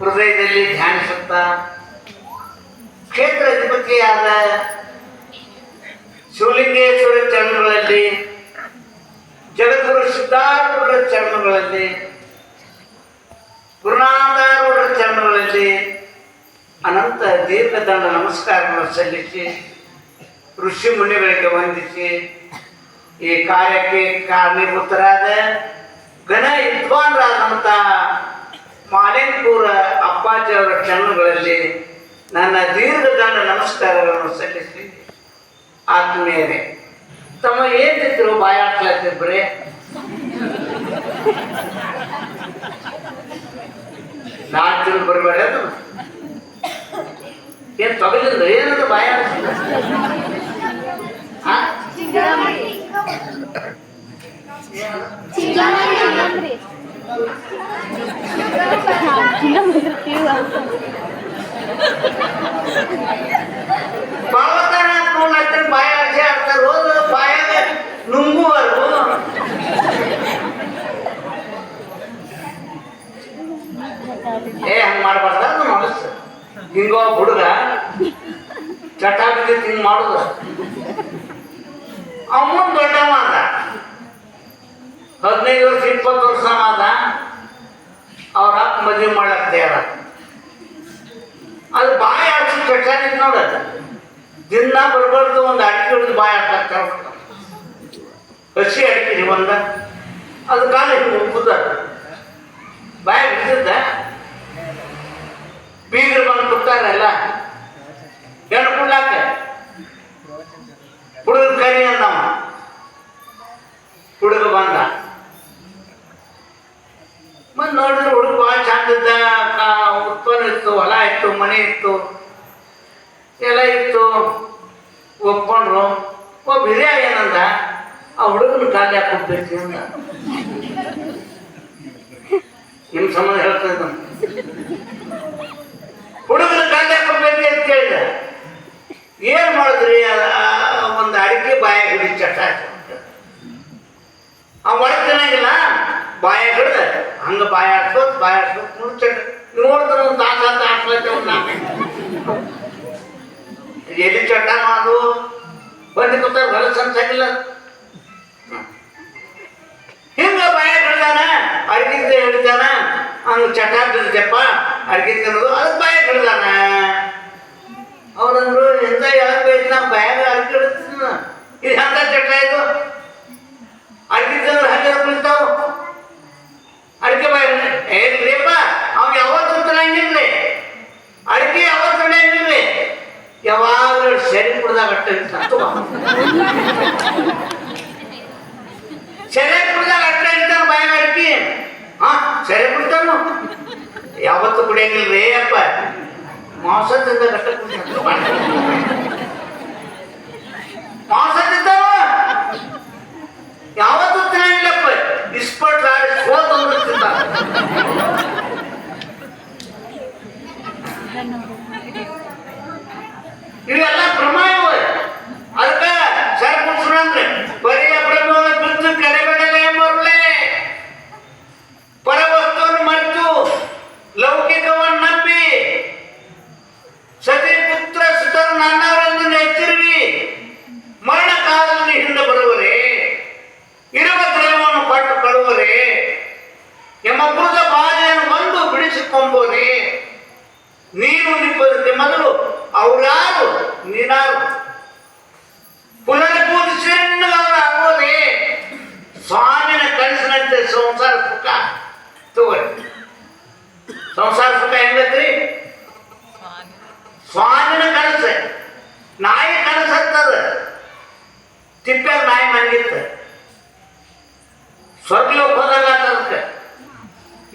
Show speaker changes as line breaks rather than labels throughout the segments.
ಹೃದಯದಲ್ಲಿ ಧ್ಯಾನಿಸುತ್ತ ಕ್ಷೇತ್ರ ಅಧಿಪತಿಯಾದ ಶಿವಲಿಂಗೇಶ್ವರ ಚರಣಗಳಲ್ಲಿ, ಜಗದ್ಗುರು ಸಿದ್ಧಾರ್ಥರ ಚರಣಗಳಲ್ಲಿ ಗುರುನಾಥಾರೂಢರ ಚರಣಗಳಲ್ಲಿ ಅನಂತ ದೀರ್ಘದಂಡ ನಮಸ್ಕಾರಗಳನ್ನು ಸಲ್ಲಿಸಿ, ಋಷಿ ಮುನಿಗಳಿಗೆ ವಂದಿಸಿ, ಈ ಕಾರ್ಯಕ್ಕೆ ಕಾರಣೀಭೂತರಾದ ಘನ ವಿದ್ವಾನ್ರಾದಂಥ ಮಾಲಿನ್ಪುರ ಅಪ್ಪಾಜಿ ಅವರ ಚರಣಗಳಲ್ಲಿ ನನ್ನ ದೀರ್ಘದಂಡ ನಮಸ್ಕಾರಗಳನ್ನು ಸಲ್ಲಿಸಿ ಆತ್ಮೀಯರೇ, ತಮ್ಮ ಏನಿದ್ರು ಬಾಯಾಡ್ಲತ್ತಿರ್ ಬರೀ? ನಾಲ್ಕು ಬರಬೇಡ ಏನ್ ತೊಗಲಿಲ್ಲ ಏನದು ಬಾಯಾಡ್ಸಿಲ್ಲ ಹಾ ಬಾವತನ ನೋಡ್ಲತ್ತಿರ ಬಾಯಾಡ್ಸಿ ಆಡ್ತಾರ ಹೋದ ನುಂಗುವರು ಏ, ಹಂಗ ಮಾಡ್ಬಾರ್ದ? ಅದು ಮನಸ್ಸು. ಹಿಂಗೋ ಹುಡುಗ ಚಟ ಬಿದ್ದಿತ್ತು ಹಿಂಗ್ ಮಾಡುದ. ಅವನ್ ದೊಡ್ಡವ ಹದಿನೈದು ವರ್ಷ, ಇಪ್ಪತ್ತು ವರ್ಷ ಆದ ಅವ್ರ ಅಪ್ಪ ಮದುವೆ ಮಾಡಕ್ ತಯಾರ ಅದು ಬಾಯಿ ಆಡ್ಸಿ ಚಟ ನಿಂತ್ ನೋಡ ದಿನ ಬರ್ಬಾರ್ದು ಒಂದು ಅಡಿಕೆ ಹಿಡಿದು ಬಾಯಿ ಆಡ್ತಾಕ ಹಸಿ ಅಡಿಕೆ ಒಂದ. ಅದು ಕಾಲ ಕುದ. ಬಾಯಿ ಬಿದ್ದ ಬೀಗರು ಬಂದು ಕೂತಾರಲ್ಲ. ಹೆಣ್ಣು ಕುಡ್ಲಾಕ ಹುಡುಗ ಕರಿ ಅಂದವ ಹುಡುಗ ಬಂದ ಬಂದು ನೋಡಿದ್ರೆ ಹುಡುಗ ಭಾಳ ಚಂದ ಇದ್ದ ಕಾ- ಉತ್ಪನ್ನ ಇತ್ತು ಹೊಲ ಇತ್ತು ಮನೆ ಇತ್ತು. ಎಲ್ಲ ಇತ್ತು. ಒಪ್ಕೊಂಡ್ರು. ಒಬ್ಬ ಹಿರಿಯ ಏನಂದ? ಆ ಹುಡುಗನ ಕಾಲಿ ಹಾಕೊಬೇಕು ಅಂದ ನಿಮ್ಮ ಸಂಬಂಧ ಹೇಳ್ತಾ ಇದ್ದ ಹುಡುಗನ ಕಾಲಿ ಹಾಕೊಂಡ್ಬೇಕು ಅಂತ ಕೇಳಿದ. ಏನ್ ಮಾಡಿದ್ರಿ? ಒಂದು ಅಡಿಕೆ ಬಾಯ ಹಿಡಿ ಚಟ ಆ, ಒಳಗೆ ತಿನ್ನಂಗಿಲ್ಲ. ಬಾಯ ಹಿಡ್ದ. ಹಂಗ ಬಾಯ ಹಾಕ್ಸೋದ್ ಬಾಯ ಹಾಕ್ಸೋದ್ ಒಂದು ಎಲ್ಲಿ ಚಟ್ಟ ಮಾಡು ಬಂದು ಹೊಲ ಅನ್ಸಂಗಿಲ್ಲ ಹಿಂಗ ಭಯ ಕಳ್ದಾನ ಅಡ್ಗಿದ್ದೆ ಹಿಡ್ದಾನ ಹಂಗ ಚಟ ಬಿದ್ದಪ್ಪ ತಿನ್ನೋದು ಅದಕ್ಕೆ ಭಯ ಹಿಡ್ದಾನ ಅವ್ರಂದ್ರು, ಎಂತ ಬೇಕು ಭಯ ಅರ್ಗಿಡ್ತೀನ ಇದು ಹಂಗ ಚಟ ಇದು? ಯಾವಾಗಲೂ ಸರಿ ಕುಡ್ದಾಗ ಅಟ್ಟ ಇರ್ತಾನ ಸೆರೆ ಕುಡ್ದಾಗ ಅಟ್ಟ ಇರ್ತಾನ ಬಾಯಾಗ ಅಡಿಕೆ ಹಾ ಸೆರೆ ಕುಡ್ತಾನು ಯಾವತ್ತು ಕುಡಿಯಂಗಿಲ್ರಿ ಅಪ್ಪ ಮಾಂಸ ತಿಂದ ಗಟ್ಟ ಕುಡಿತಾನ ಬಿಡಿಸಿಕೊಂಬೋರೆ ನೀನು ನಿಪ್ಪದಕ್ಕೆ ಮೊದಲು ಅವ್ರ್ಯಾರು ನೀನಾರು ಪುನರ್ಪೂಜಿಸಿ ಅವರು ಆಗೋದೆ ಸ್ವಾಮಿನ ಕನಸಿನಂತೆ ಸಂಸಾರ ಸುಖ ತಗೋರಿ ಸಂಸಾರ ಸುಖ ಹೆಂಗತ್ರಿ ಸ್ವಾಮಿನ ಕನಸು ನಾಯಿ ಕನಸು ಹತ್ತದ ತಿಪ್ಪ್ಯಾಗ ನಾಯಿ ಮನಗಿತ್ತ ಸ್ವರ್ಗಲೋಕ ಹೋದಾಗ ಅದಕ್ಕೆ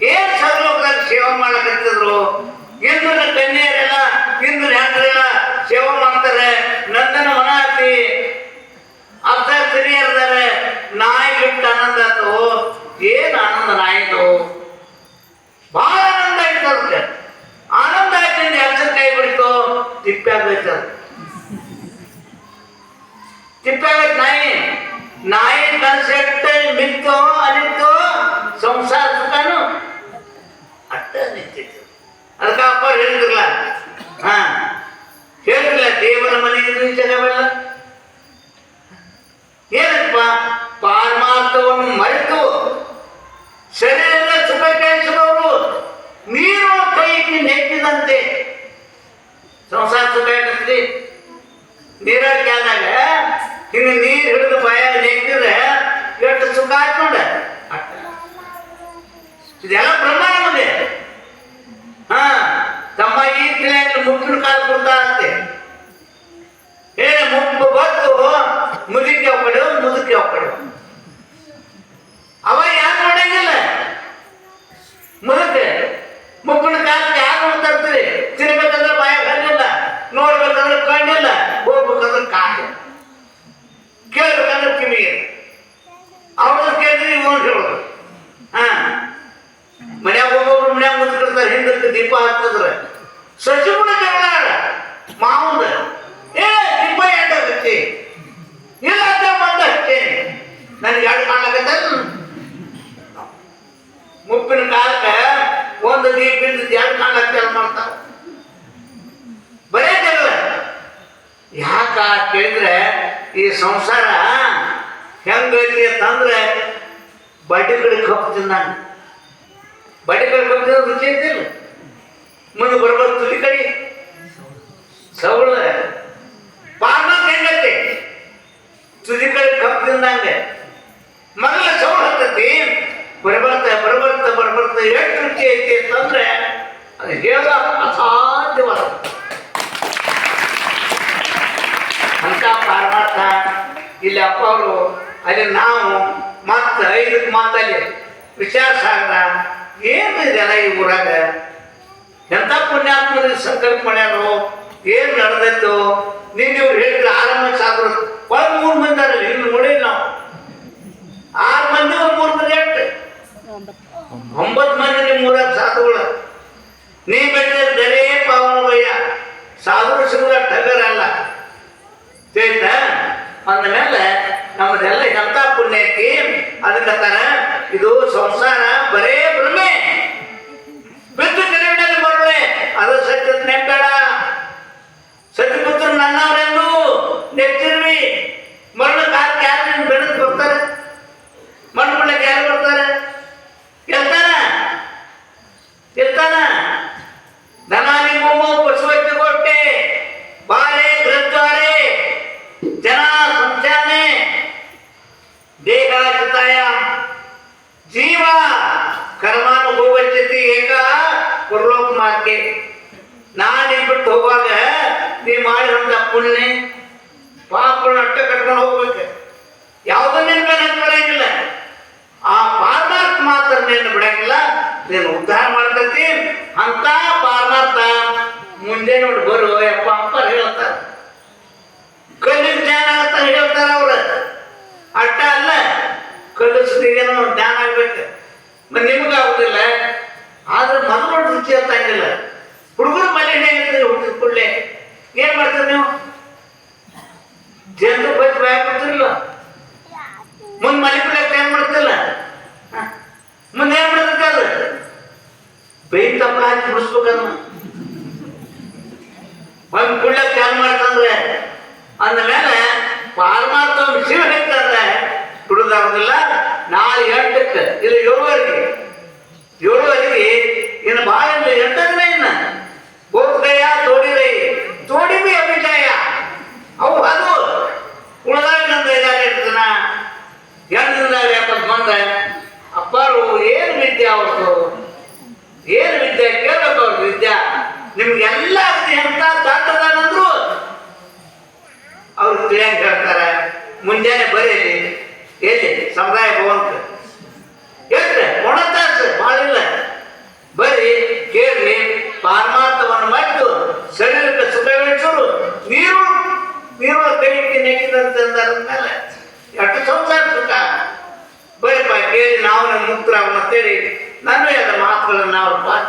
ಏನ್ ಸ್ವರ್ಗಲೋಕದಾಗ ಸೇವೆ ಮಾಡಕತ್ತಿದ್ರು ಇಂದ್ರ ಕನ್ಯರೆಲ್ಲ ಇಂದ್ರ ಹೆಂಡ್ರೆಲ್ಲ ಸೇವೆ ಮಾಡ್ತಾರೆ. lutar ಸಂಸಾರ ಹೆಂಗೈತಿ ಅಂತಂದ್ರೆ ಕಡೆ ಕಪ್ಪು ತಿಂದಾನ ಬಡ್ಡಿ ಕಡೆ ಕಪ್ಪು ತಿನ್ನೋದು ರುಚಿ ಐತಿಲ್ಲ ಮುಂದೆ ಬರ್ಬೋದು ತುದಿ ಕಡೆ. ಸವಳ ಪಾನ ಹೆಂಗತ್ತೆ ತುದಿ ಕಡೆ ಕಪ್ಪು ತಿಂದಂಗೆ. ಮೊದಲ ಸವಳ ಹತ್ತತಿ. ಬರಬರ್ತ ಬರಬರ್ತ ಬರಬರ್ತ ಎಷ್ಟು ರುಚಿ ಐತಿ ಅಂತಂದ್ರೆ ಅದು ಹೇಳ ಅಸಾಧ್ಯವಾದ ಅಂತ ಪಾರಮಾರ್ಥ ಇಲ್ಲಿ ಅಪ್ಪ ಅವರು ಅಲ್ಲಿ ನಾವು ಮತ್ತೆ ಐದಕ್ಕೆ ಮಾತಲ್ಲಿ ವಿಚಾರ ಸಾಗರ ಏನು ಇದೆಲ್ಲ ಈ ಊರಾಗ? ಎಂಥ ಪುಣ್ಯಾತ್ಮ ಸಂಕಲ್ಪ ಮಾಡ್ಯಾರು ಏನು ನಡೆದಿತ್ತು ನೀನು ಇವ್ರು ಹೇಳಿದ್ರೆ ಆರು ಮಂದಿ ಸಾಕು. ಒಂದು ಮೂರು ಮಂದಿ ಅದಾರಲ್ಲ, ಇನ್ನು ನೋಡಿ ನಾವು. ಆರು ಮಂದಿ, ಒಂದು ಮೂರು ಮಂದಿ, ಎಂಟು. ಒಂಬತ್ತು ಮಂದಿ ನಿಮ್ಮ ಊರಾಗ ಸಾಧುಗಳು. ನೀ ಬೆಟ್ಟ ದರೇ ಪಾವನವಯ್ಯ ಸಿಗುದ ಸಿಗುವ ಟಗರಲ್ಲ. ತಿಳಿತ ಅಂದಮೇಲೆ ನಮ್ಮದೆಲ್ಲ ಎಂತ ಪುಣ್ಯ ಐತಿ. ಅದಕ್ಕತ್ತಾನ ಇದು ಸಂಸಾರ ಬರೇ ಭ್ರಮೆ. ಬಿದ್ದು ಕೆರೆಯಲ್ಲಿ ಬರಳೆ ಅದು ಸತ್ಯದ ನೆಂಬೇಡ ಸತ್ಯಪುತ್ರ ನನ್ನವರೆಂದು ಜೀವ ಕರ್ಮಾನುಭವಜ್ಯತಿ ಏಕ? ಪರಲೋಕ ಮಾರ್ಗೆ ನಾನು ಬಿಟ್ಟು ಹೋಗುವಾಗ ನೀ ಮಾಡಿದಂತ ಪುಣ್ಯ, ಪಾಪಗಳನ್ನ ಅಟ್ಟ ಕಟ್ಕೊಂಡು ಹೋಗ್ಬೇಕು. ಯಾವುದೋ ನಿನ್ನ ಮೇಲೆ ಬಿಡಂಗಿಲ್ಲ ಆ ಪಾರಮಾರ್ಥ ಮಾತ್ರ ನಿನ್ನ ಬಿಡಂಗಿಲ್ಲ. ನೀನು ಉದ್ಧಾರ ಮಾಡ್ತೈತಿ. ಅಂತ ಪಾರಮಾರ್ಥ ಮುಂದೆ ನೋಡಿ ಯಪ್ಪ ಅಪ್ಪ ಹೇಳ್ತಾರೆ ಕಲ್ಲಿನ ಜ್ಞಾನ ಅಂತ ಹೇಳ್ತಾರ ಅವ್ರು ಅಟ್ಟ ಅಲ್ಲ ಕಲ್ಲು ಸುದ್ದಿಗೇನೋ ಜ್ಞಾನ ಆಗ್ಬೇಕು. ಮತ್ತೆ ನಿಮ್ಗೆ ಆಗುದಿಲ್ಲ. ಆದ್ರೆ ಮಗನ ರುಚಿ ಅಂತ ಅಂತಂಗಿಲ್ಲ ಹುಡುಗರು ಮನೆಯೇ ಇರ್ತೀರಿ ಹುಟ್ಟಿದ ಕೂಡಲೇ ಏನ್ ಮಾಡ್ತೀರಿ ನೀವು? ಜನರು ಬಚ್ಚ ಬಾಯ್ ಕೊಡ್ತಿರಲ್ಲ. ಮುಂದೆ ಮಲಿಪಿಡಕ್ಕೆ ಏನ್ ಮಾಡ್ತಿಲ್ಲ ಮುಂದೆ ಏನ್ ಮಾಡ್ತೈತೆ ಅದು? ಬೈತ್ ತಪ್ಪ ಹಾಕಿ ಬಿಡಿಸ್ಬೇಕನ್ನ ಒಂದು ಕುಳ್ಳಕ್ಕೆ ಚಾಲು ಮಾಡ್ತಂದ್ರೆ ಅಂದಮೇಲೆ ಪಾರಮಾರ್ಥ ಶಿವ ಹೇಳ್ತಂದ್ರೆ ಕುಡಿದಾಗೋದಿಲ್ಲ ನಾಳೆ ಎಂಟಕ್ಕೆ ಇಲ್ಲ ಏಳುವರೆಗೆ ಏಳುವರೆಗೆ ಇನ್ನು ಭಾಳ ಎಂಟನೇ ಇನ್ನ? ಗೋಪುರಯ್ಯ ತೋಡಿರೈ. ತೋಡಿಮಿ ಅಭಿಜಯ. ಅವು ಅದು. ಐದಾರು ಎಂಟು ದಿನ ಎಂಟರಿಂದ ಎಪ್ಪತ್ತು ಮಂದಿ ಅಪ್ಪಾರು, ಏನು ವಿದ್ಯೆ ಅವ್ರದ್ದು? ಏನು ವಿದ್ಯೆ? ಕೇಳ್ಬೇಕು ಅವ್ರ ವಿದ್ಯೆ. ನಿಮ್ಗೆಲ್ಲ ಎಂತ ದಾಟದಾನಂದ್ರು? ಅವ್ರು ತಿಳಿಯಂಗೆ ಹೇಳ್ತಾರೆ. ಮುಂಜಾನೆ ಬರೀಲಿ ಎಲ್ಲಿ? ಸಮುದಾಯ ಭವನಕ್ಕೆ. now